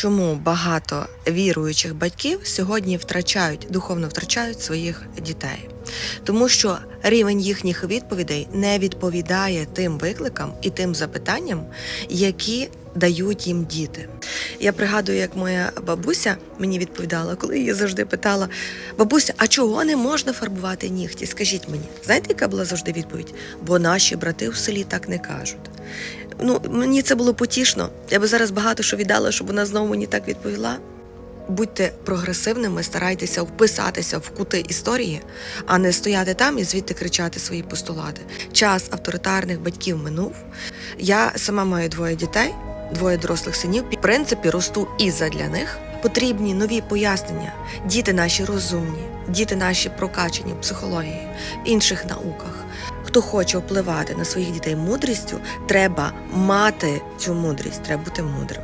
чому багато віруючих батьків сьогодні втрачають духовно втрачають своїх дітей, тому що рівень їхніх відповідей не відповідає тим викликам і тим запитанням, які дають їм діти. Я пригадую, як моя бабуся мені відповідала, коли її завжди питала: бабуся, а чого не можна фарбувати нігті? Скажіть мені, знаєте, яка була завжди відповідь? Бо наші брати в селі так не кажуть. Ну, мені це було потішно. Я би зараз багато що віддала, щоб вона знову мені так відповіла. Будьте прогресивними, старайтеся вписатися в кути історії, а не стояти там і звідти кричати свої постулати. Час авторитарних батьків минув. Я сама маю двоє дітей, двоє дорослих синів. В принципі, росту і задля них. Потрібні нові пояснення. Діти наші розумні, діти наші прокачені психології, інших науках. Хто хоче впливати на своїх дітей мудрістю, треба мати цю мудрість, треба бути мудрим.